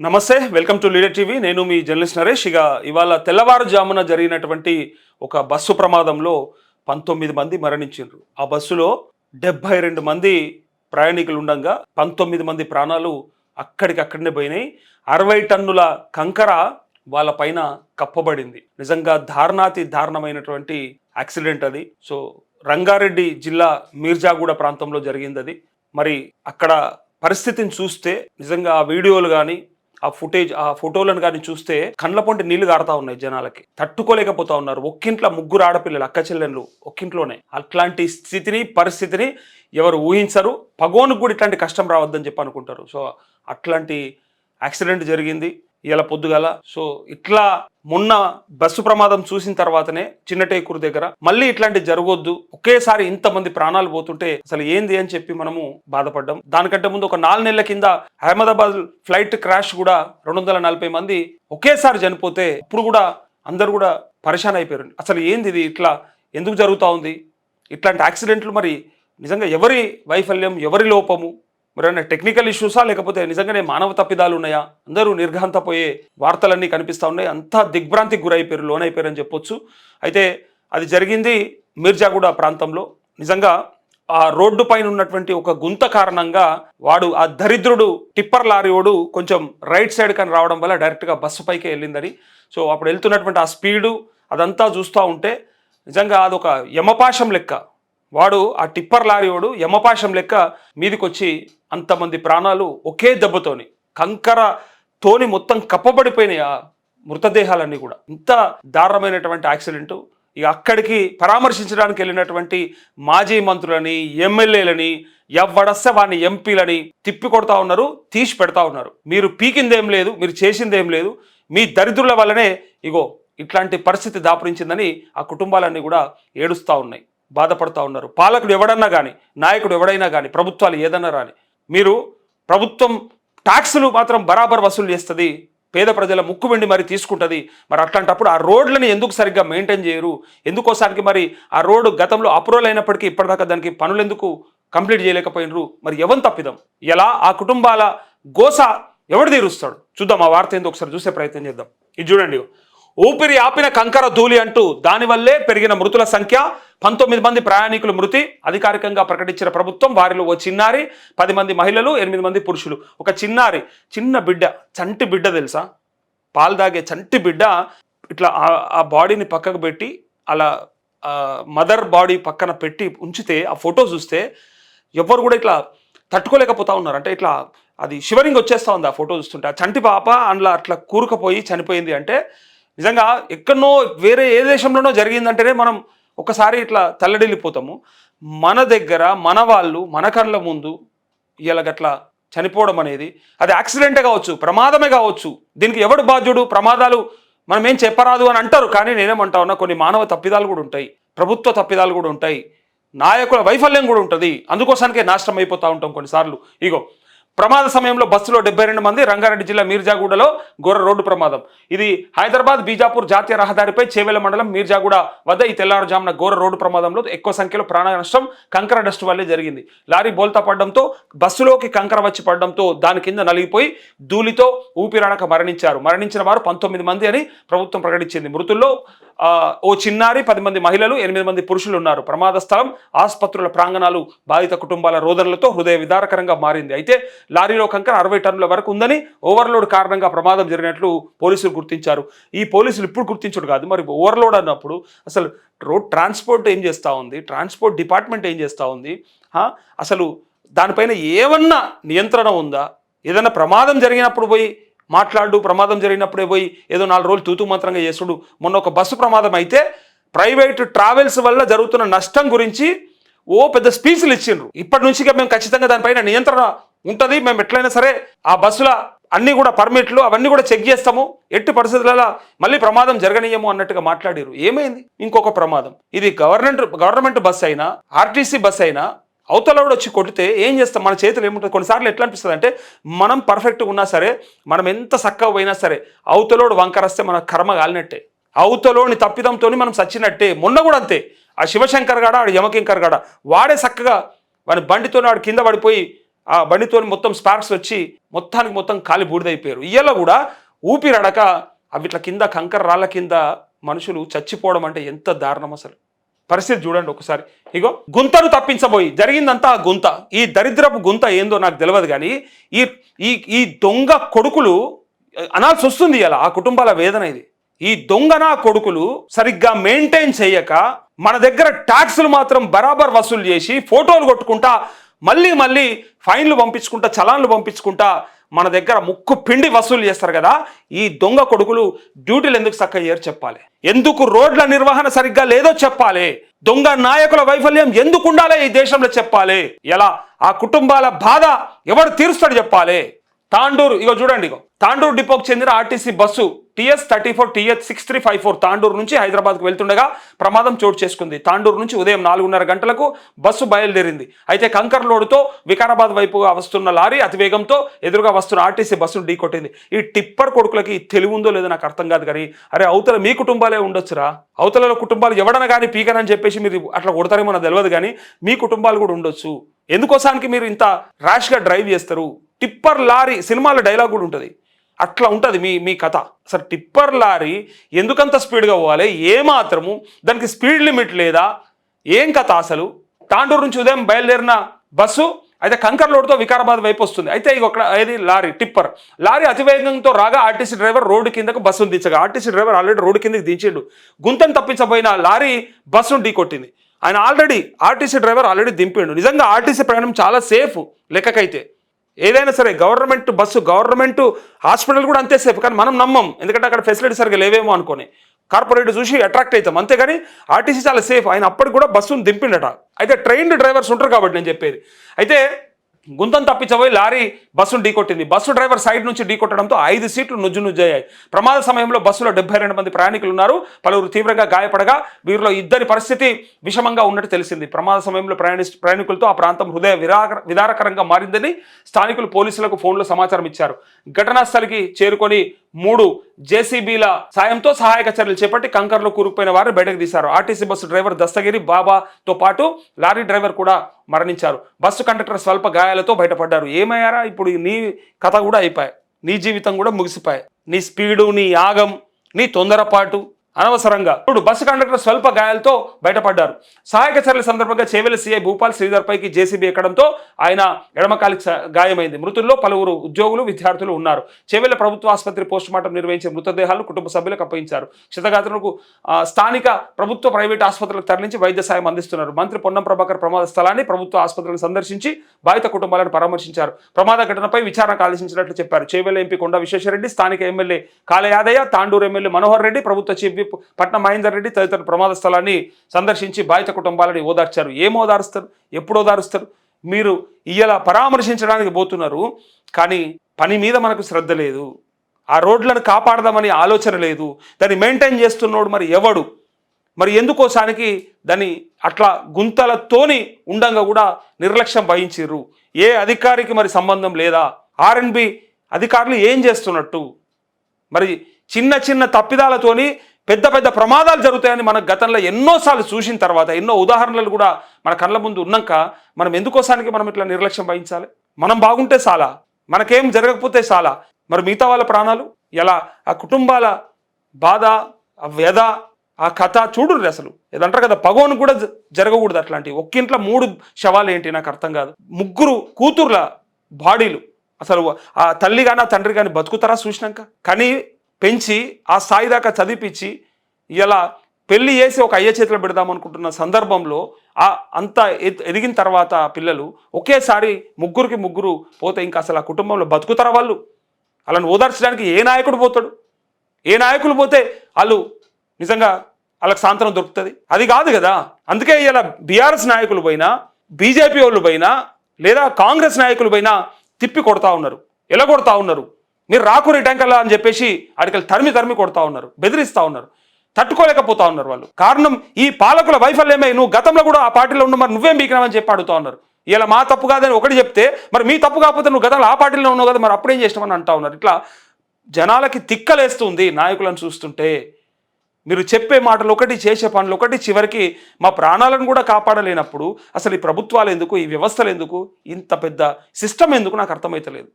నమస్తే welcome to leader TV. నేను మీ journalist Naresh. ఇక ఇవాళ తెల్లవారుజామున జరిగినటువంటి ఒక బస్సు ప్రమాదంలో పంతొమ్మిది మంది మరణించారు ఆ బస్సులో డెబ్బై రెండు మంది ప్రయాణికులు ఉండగా పంతొమ్మిది మంది ప్రాణాలు అక్కడికక్కడనే పోయినాయి. అరవై టన్నుల కంకర వాళ్ళ పైన కప్పబడింది. నిజంగా దారుణాతి దారుణమైనటువంటి యాక్సిడెంట్ అది. సో రంగారెడ్డి జిల్లా మీర్జాగూడ ప్రాంతంలో జరిగింది అది. మరి అక్కడ పరిస్థితిని చూస్తే నిజంగా ఆ వీడియోలు కానీ ఆ ఫుటేజ్ ఆ ఫోటోలను కానీ చూస్తే కండ్ల పొంటి నీళ్ళు కారుతా ఉన్నాయి జనాలకి. తట్టుకోలేకపోతా ఉన్నారు. ఒక్కింట్లో ముగ్గురు ఆడపిల్లలు అక్క చెల్లెళ్ళు ఒక్కింట్లోనే. అట్లాంటి స్థితిని పరిస్థితిని ఎవరు ఊహించరు. పగోనుకు కూడా ఇట్లాంటి కష్టం రావద్దని చెప్పి అనుకుంటారు. సో అట్లాంటి యాక్సిడెంట్ జరిగింది. ఇలా పొద్దుగల. సో ఇట్లా మొన్న బస్సు ప్రమాదం చూసిన తర్వాతనే చిన్నటేకూరు దగ్గర మళ్ళీ ఇట్లాంటి జరగొద్దు. ఒకేసారి ఇంతమంది ప్రాణాలు పోతుంటే అసలు ఏంది అని చెప్పి మనము బాధపడ్డాం. దానికంటే ముందు ఒక నాలుగు నెలల కింద అహ్మదాబాద్ ఫ్లైట్ క్రాష్ కూడా రెండు వందల నలభై మంది ఒకేసారి చనిపోతే ఇప్పుడు కూడా అందరు కూడా పరిశాన్ అయిపోయారు. అసలు ఏంది ఇది? ఇట్లా ఎందుకు జరుగుతూ ఉంది? ఇట్లాంటి యాక్సిడెంట్లు మరి నిజంగా ఎవరి వైఫల్యం ఎవరి లోపము? మరి టెక్నికల్ ఇష్యూసా లేకపోతే నిజంగానే మానవ తప్పిదాలు ఉన్నాయా? అందరూ నిర్ఘాంతపోయే వార్తలన్నీ కనిపిస్తూ ఉన్నాయి. అంతా దిగ్భ్రాంతికి గురైపోయారు లోనైపోయారని చెప్పొచ్చు. అయితే అది జరిగింది మీర్జాగూడ ప్రాంతంలో. నిజంగా ఆ రోడ్డు పైన ఉన్నటువంటి ఒక గుంత కారణంగా వాడు ఆ దరిద్రుడు టిప్పర్ లారీ వాడు కొంచెం రైట్ సైడ్ కానీ రావడం వల్ల డైరెక్ట్గా బస్సు పైకి వెళ్ళిందని. సో అప్పుడు వెళ్తున్నటువంటి ఆ స్పీడు అదంతా చూస్తూ ఉంటే నిజంగా అదొక యమపాశం లెక్క. వాడు ఆ టిప్పర్ లారీ వాడు యమపాశం లెక్క మీదికొచ్చి అంతమంది ప్రాణాలు ఒకే దెబ్బతోని కంకర తోని మొత్తం కప్పబడిపోయినాయి ఆ మృతదేహాలన్నీ కూడా. ఇంత దారుణమైనటువంటి యాక్సిడెంట్. ఇక అక్కడికి పరామర్శించడానికి వెళ్ళినటువంటి మాజీ మంత్రులని ఎమ్మెల్యేలని ఎవడస్తే వాడిని ఎంపీలని తిప్పి కొడతా ఉన్నారు తీసి పెడతా ఉన్నారు. మీరు పీకిందేం లేదు మీరు చేసిందేం లేదు మీ దరిద్రుల వల్లనే ఇగో ఇట్లాంటి పరిస్థితి దాపురించిందని ఆ కుటుంబాలన్నీ కూడా ఏడుస్తూ ఉన్నాయి. బాధపడుతూ ఉన్నారు. పాలకుడు ఎవడన్నా కానీ నాయకుడు ఎవడైనా కానీ ప్రభుత్వాలు ఏదన్నా రాని మీరు ప్రభుత్వం ట్యాక్సులు మాత్రం బరాబర్ వసూలు చేస్తుంది పేద ప్రజల ముక్కు వెండి మరి తీసుకుంటుంది. మరి అట్లాంటప్పుడు ఆ రోడ్లని ఎందుకు సరిగ్గా మెయింటైన్ చేయరు? ఎందుకోసానికి మరి ఆ రోడ్డు గతంలో అప్రూవల్ అయినప్పటికీ ఇప్పటిదాకా దానికి పనులు ఎందుకు కంప్లీట్ చేయలేకపోయినరు? మరి ఎవరు తప్పిదం? ఎలా ఆ కుటుంబాల గోస ఎవడు తీరుస్తాడు? చూద్దాం ఆ వార్త ఏందో ఒకసారి చూసే ప్రయత్నం చేద్దాం. ఇది చూడండి. ఊపిరి ఆపిన కంకర ధూళి అంటూ దానివల్లే పెరిగిన మృతుల సంఖ్య పంతొమ్మిది మంది ప్రయాణికులు మృతి అధికారికంగా ప్రకటించిన ప్రభుత్వం వారిలో ఓ చిన్నారి పది మంది మహిళలు ఎనిమిది మంది పురుషులు. ఒక చిన్నారి చిన్న బిడ్డ చంటి బిడ్డ తెలుసా? పాలు తాగే చంటి బిడ్డ ఇట్లా ఆ- బాడీని పక్కకు పెట్టి అలా మదర్ బాడీ పక్కన పెట్టి ఉంచితే ఆ ఫోటో చూస్తే ఎవరు కూడా ఇట్లా తట్టుకోలేకపోతా ఉన్నారు. అంటే ఇట్లా అది షివరింగ్ వచ్చేస్తూ ఉంది ఆ ఫోటో చూస్తుంటే. ఆ చంటి పాప అందులో అట్లా కూరుకుపోయి చనిపోయింది అంటే నిజంగా ఎక్కడనో వేరే ఏ దేశంలోనో జరిగిందంటేనే మనం ఒకసారి ఇట్లా తల్లడిల్లిపోతాము. మన దగ్గర మన వాళ్ళు మన కళ్ళ ముందు ఇలా గట్లా చనిపోవడం అనేది అది యాక్సిడెంటే కావచ్చు ప్రమాదమే కావచ్చు. దీనికి ఎవడు బాధ్యుడు? ప్రమాదాలు మనం ఏం చెప్పరాదు అని అంటారు. కానీ నేనేమంటా ఉన్నా కొన్ని మానవ తప్పిదాలు కూడా ఉంటాయి. ప్రభుత్వ తప్పిదాలు కూడా ఉంటాయి. నాయకుల వైఫల్యం కూడా ఉంటుంది. అందుకోసానికే నాశనం అయిపోతూ ఉంటాం కొన్నిసార్లు. ఇగో ప్రమాద సమయంలో బస్సులో డెబ్బై రెండు మంది రంగారెడ్డి జిల్లా మీర్జాగూడలో ఘోర రోడ్డు ప్రమాదం. ఇది హైదరాబాద్ బీజాపూర్ జాతీయ రహదారిపై చేవెల మండలం మీర్జాగూడ వద్ద ఈ తెల్లారుజామున ఘోర రోడ్డు ప్రమాదంలో ఎక్కువ సంఖ్యలో ప్రాణ నష్టం కంకర డస్ట్ వల్లే జరిగింది. లారీ బోల్తా పడడంతో బస్సులోకి కంకర వచ్చి పడడంతో దాని కింద నలిగిపోయి ధూళితో ఊపిరాడక మరణించారు. మరణించిన వారు పంతొమ్మిది మంది అని ప్రభుత్వం ప్రకటించింది. మృతుల్లో ఓ చిన్నారి పది మంది మహిళలు ఎనిమిది మంది పురుషులు ఉన్నారు. ప్రమాద స్థలం ఆసుపత్రుల ప్రాంగణాలు బాధిత కుటుంబాల రోదనలతో హృదయ విదారకరంగా మారింది. అయితే లారీలో కంకర అరవై టన్నుల వరకు ఉందని ఓవర్లోడ్ కారణంగా ప్రమాదం జరిగినట్లు పోలీసులు గుర్తించారు. ఈ పోలీసులు ఇప్పుడు గుర్తించడు కాదు మరి ఓవర్లోడ్ అన్నప్పుడు అసలు రోడ్ ట్రాన్స్పోర్ట్ ఏం చేస్తూ ఉంది? ట్రాన్స్పోర్ట్ డిపార్ట్మెంట్ ఏం చేస్తూ ఉంది? అసలు దానిపైన ఏమన్నా నియంత్రణ ఉందా? ఏదైనా ప్రమాదం జరిగినప్పుడు పోయి మాట్లాడు ప్రమాదం జరిగినప్పుడే పోయి ఏదో నాలుగు రోజులు తూతు మంత్రంగా చేసుడు మొన్న ఒక బస్సు ప్రమాదం అయితే ప్రైవేట్ ట్రావెల్స్ వల్ల జరుగుతున్న నష్టం గురించి ఓ పెద్ద స్పీచ్లు ఇచ్చిండ్రు. ఇప్పటి నుంచి మేము ఖచ్చితంగా దానిపైన నియంత్రణ ఉంటుంది. మేము ఎట్లయినా సరే ఆ బస్సుల అన్నీ కూడా పర్మిట్లు అవన్నీ కూడా చెక్ చేస్తాము. ఎట్టి పరిస్థితులలో మళ్ళీ ప్రమాదం జరగనీయము అన్నట్టుగా మాట్లాడారు. ఏమైంది? ఇంకొక ప్రమాదం. ఇది గవర్నమెంట్ గవర్నమెంట్ బస్ అయినా ఆర్టీసీ బస్ అయినా అవతలవాడు వచ్చి కొడితే ఏం చేస్తాం? మన చేతులు ఏముంటుంది కొన్నిసార్లు ఎట్లా అనిపిస్తుంది అంటే మనం పర్ఫెక్ట్గా ఉన్నా సరే మనం ఎంత చక్కగా పోయినా సరే అవతలోడు వంకరస్తే మన కర్మ కాలినట్టే. అవతలోని తప్పిదంతో మనం చచ్చినట్టే. మొన్న కూడా అంతే. ఆ శివశంకర్ గాడ ఆడు యమకింకర్ గాడ వాడే చక్కగా వాడి బండితో వాడు కింద పడిపోయి ఆ బండితో మొత్తం స్పార్క్స్ వచ్చి మొత్తానికి మొత్తం కాలి బూడిదైపోయారు. ఇయ్యలో కూడా ఊపిరడక అవి ఇట్లా కింద కంకర రాళ్ళ కింద మనుషులు చచ్చిపోవడం అంటే ఎంత దారుణం అసలు. పరిస్థితి చూడండి ఒకసారి. ఇగో గుంతను తప్పించబోయి జరిగిందంతా ఆ గుంత. ఈ దరిద్రపు గుంత ఏందో నాకు తెలియదు కానీ ఈ ఈ ఈ దొంగ కొడుకులు అనాల్సి వస్తుంది ఇలా ఆ కుటుంబాల వేదన ఇది. ఈ దొంగన కొడుకులు సరిగ్గా మెయింటైన్ చేయక మన దగ్గర ట్యాక్సులు మాత్రం బరాబర్ వసూలు చేసి ఫోటోలు కొట్టుకుంటా మళ్ళీ మళ్ళీ ఫైన్లు పంపించుకుంటా చలాన్లు పంపించుకుంటా మన దగ్గర ముక్కు పిండి వసూలు చేస్తారు కదా ఈ దొంగ కొడుకులు డ్యూటీలు ఎందుకు చక్కగా చెప్పాలి. ఎందుకు రోడ్ల నిర్వహణ సరిగ్గా లేదో చెప్పాలి. దొంగ నాయకుల వైఫల్యం ఎందుకు ఉండాలి ఈ దేశంలో చెప్పాలి. ఎలా? ఆ కుటుంబాల బాధ ఎవడు తీరుస్తాడు చెప్పాలి. తాండూరు ఇగో చూడండి ఇగో. తాండూరు డిపోకి చెందిన RTC bus TS thirty four TS six three five four Tandur నుంచి హైదరాబాద్కు వెళ్తుండగా ప్రమాదం చోటు చేసుకుంది. తాండూరు నుంచి ఉదయం నాలుగున్నర గంటలకు బస్సు బయలుదేరింది. అయితే కంకర్ లోడుతో వికారాబాద్ వైపుగా వస్తున్న లారీ అతివేగంతో ఎదురుగా వస్తున్న ఆర్టీసీ బస్సును ఢీకొట్టింది. ఈ టిప్పర్ కొడుకులకి తెలివి ఉందో లేదో నాకు అర్థం కాదు కానీ అరే అవతల మీ కుటుంబాలే ఉండొచ్చురా? అవతల కుటుంబాలు ఎవడన కానీ పీకనని చెప్పేసి మీరు అట్లా కొడతారేమో నాకు తెలియదు కానీ మీ కుటుంబాలు కూడా ఉండొచ్చు. ఎందుకోసానికి మీరు ఇంత ర్యాష్గా డ్రైవ్ చేస్తారు? టిప్పర్ లారీ సినిమాలో డైలాగ్ కూడా ఉంటుంది. అట్లా ఉంటుంది మీ మీ కథ. అసలు టిప్పర్ లారీ ఎందుకంత స్పీడ్గా పోవాలి? ఏమాత్రము? దానికి స్పీడ్ లిమిట్ లేదా? ఏం కథ అసలు? తాండూరు నుంచి ఉదయం బయలుదేరిన బస్సు అయితే కంకర్ లోడ్తో వికారాబాద్ వైపు వస్తుంది. అయితే ఇది ఒక ఇది లారీ టిప్పర్. లారీ అతివేగంతో రాగా ఆర్టీసీ డ్రైవర్ రోడ్డు కిందకు బస్సును దించగా ఆర్టీసీ డ్రైవర్ ఆల్రెడీ రోడ్డు కిందకి దించిండు. గుంతను తప్పించబోయిన లారీ బస్సును ఢీకొట్టింది. ఆయన ఆల్రెడీ ఆర్టీసీ డ్రైవర్ ఆల్రెడీ దింపిండు. నిజంగా ఆర్టీసీ ప్రయాణం చాలా సేఫ్ లెక్కకైతే. ఏదైనా సరే గవర్నమెంట్ బస్సు గవర్నమెంట్ హాస్పిటల్ కూడా అంతే సేఫ్ కానీ మనం నమ్మం. ఎందుకంటే అక్కడ ఫెసిలిటీ సరిగ్గా లేవేమో అనుకొని. కార్పొరేట్ చూసి అట్రాక్ట్ అవుతాం. అంతేగాని ఆర్టీసీ చాలా సేఫ్ ఆయన అప్పటికి కూడా బస్సును దింపిండట. అయితే ట్రైన్డ్ డ్రైవర్స్ ఉంటారు కాబట్టి నేను చెప్పేది. అయితే గుంతం తప్పించబోయి లారీ బస్సును ఢీకొట్టింది. బస్సు డ్రైవర్ సైడ్ నుంచి ఢీకొట్టడంతో ఐదు సీట్లు నుజ్జు నుజ్జయ్యాయి ప్రమాద సమయంలో బస్సులో డెబ్బై రెండు మంది ప్రయాణికులు ఉన్నారు పలువురు తీవ్రంగా గాయపడగా వీరిలో ఇద్దరి పరిస్థితి విషమంగా ఉన్నట్టు తెలిసింది. ప్రమాద సమయంలో ప్రయాణి ప్రయాణికులతో ఆ ప్రాంతం హృదయ విదారకరంగా మారిందని స్థానికులు పోలీసులకు ఫోన్లో సమాచారం ఇచ్చారు. ఘటనా స్థలికి చేరుకొని మూడు జేసీబీల సాయంతో సహాయక చర్యలు చేపట్టి కంకర్లో కూరుకుపోయిన వారిని బయటకు తీశారు. ఆర్టీసీ బస్సు డ్రైవర్ దస్తగిరి బాబాతో పాటు లారీ డ్రైవర్ కూడా మరణించారు. బస్సు కండక్టర్ స్వల్ప గాయాలతో బయటపడ్డారు. ఏమయ్యారా? ఇప్పుడు నీ కథ కూడా అయిపోయాయి. నీ జీవితం కూడా ముగిసిపోయాయి. నీ స్పీడు నీ యాగం నీ తొందరపాటు అనవసరంగా. ఇప్పుడు బస్సు కండక్టర్ స్వల్ప గాయాలతో బయటపడ్డారు. సహాయక చర్యల సందర్భంగా చేవెల సీఐ భూపాల్ శ్రీధర్ పైకి జేసీబీ ఎక్కడంతో ఆయన ఎడమకాలికి గాయమైంది. మృతుల్లో పలువురు ఉద్యోగులు విద్యార్థులు ఉన్నారు. చేవెల ప్రభుత్వ ఆసుపత్రి పోస్టుమార్టం నిర్వహించే మృతదేహాలను కుటుంబ సభ్యులకు అప్పగించారు. క్షతగాత్రులకు స్థానిక ప్రభుత్వ ప్రైవేట్ ఆసుపత్రులకు తరలించి వైద్య సాయం అందిస్తున్నారు. మంత్రి పొన్నం ప్రభాకర్ ప్రమాద స్థలాన్ని ప్రభుత్వ ఆసుపత్రులను సందర్శించి బాధిత కుటుంబాలను పరామర్శించారు. ప్రమాద ఘటనపై విచారణ ఆదేశించినట్లు చెప్పారు. చేవెల ఎంపీ కొండ విశ్వేశ్వరరెడ్డి స్థానిక ఎమ్మెల్యే కాలయాదయ్య తాండూరు ఎమ్మెల్యే మనోహర్ రెడ్డి ప్రభుత్వ చీఫ్ విప్ పట్నం మహేందర్ రెడ్డి తదితర ప్రమాద స్థలాన్ని సందర్శించి బాధిత కుటుంబాలని ఓదార్చారు. ఏం ఓదారుస్తారు? ఎప్పుడు ఓదారుస్తారు? మీరు ఇలా పరామర్శించడానికి పోతున్నారు కానీ పని మీద మనకు శ్రద్ధ లేదు. ఆ రోడ్లను కాపాడదామని ఆలోచన లేదు. దాన్ని మెయింటైన్ చేస్తున్నోడు మరి ఎవడు? మరి ఎందుకోసానికి దాన్ని అట్లా గుంతలతోని ఉండంగా కూడా నిర్లక్ష్యం వహించారు ఏ అధికారికి మరి సంబంధం లేదా? ఆర్ఎన్బి అధికారులు ఏం చేస్తున్నట్టు? మరి చిన్న చిన్న తప్పిదాలతోని పెద్ద పెద్ద ప్రమాదాలు జరుగుతాయని మన గతంలో ఎన్నోసార్లు చూసిన తర్వాత ఎన్నో ఉదాహరణలు కూడా మన కళ్ళ ముందు ఉన్నాక మనం ఎందుకోసానికి మనం ఇట్లా నిర్లక్ష్యం వహించాలి? మనం బాగుంటే చాలా మనకేం జరగకపోతే చాలా మరి మిగతా వాళ్ళ ప్రాణాలు? ఎలా? ఆ కుటుంబాల బాధ ఆ వ్యధ ఆ కథ చూడుర్రి అసలు. ఏదంటారు కదా పగోను కూడా జ- జరగకూడదు అట్లాంటివి. ఒక్కింట్లో మూడు శవాలు ఏంటి నాకు అర్థం కాదు. ముగ్గురు కూతుర్ల బాడీలు. అసలు ఆ తల్లి కానీ ఆ తండ్రి కానీ బతుకుతారా చూసినాక? కానీ పెంచి ఆ స్థాయి దాకా చదివిపించి ఇలా పెళ్ళి చేసి ఒక అయ్య చేతిలో పెడదామనుకుంటున్న సందర్భంలో ఆ అంత ఎదిగిన తర్వాత పిల్లలు ఒకేసారి ముగ్గురికి ముగ్గురు పోతే ఇంకా అసలు ఆ కుటుంబంలో బతుకుతారా వాళ్ళు? వాళ్ళని ఓదార్చడానికి ఏ నాయకుడు పోతాడు? ఏ నాయకులు పోతే వాళ్ళు నిజంగా వాళ్ళకి సాంతనం దొరుకుతుంది? అది కాదు కదా. అందుకే ఇలా బీఆర్ఎస్ నాయకులు పోయినా బీజేపీ వాళ్ళు పోయినా లేదా కాంగ్రెస్ నాయకులు పోయినా తిప్పి కొడతా ఉన్నారు ఎలా కొడతా ఉన్నారు. మీరు రాకురి ట్యాంకర్లా అని చెప్పేసి అడికలు తరిమి తరిమి కొడతా ఉన్నారు బెదిరిస్తూ ఉన్నారు తట్టుకోలేకపోతా ఉన్నారు వాళ్ళు. కారణం ఈ పాలకుల వైఫల్యమే. నువ్వు గతంలో కూడా ఆ పార్టీలో ఉన్న మరి నువ్వేం బీకినావని చెప్పి అడుగుతా ఉన్నారు. ఇలా మా తప్పు కాదని ఒకటి చెప్తే మరి మీ తప్పు కాకపోతే నువ్వు గతంలో ఆ పార్టీలో ఉన్నావు కదా మరి అప్పుడేం చేసినామని అంటా ఉన్నారు. ఇట్లా జనాలకి తిక్కలేస్తుంది నాయకులను చూస్తుంటే. మీరు చెప్పే మాటలు ఒకటి చేసే పనులు ఒకటి చివరికి మా ప్రాణాలను కూడా కాపాడలేనప్పుడు అసలు ఈ ప్రభుత్వాలు ఎందుకు ఈ వ్యవస్థలు ఎందుకు ఇంత పెద్ద సిస్టమ్ ఎందుకు నాకు అర్థమైతలేదు.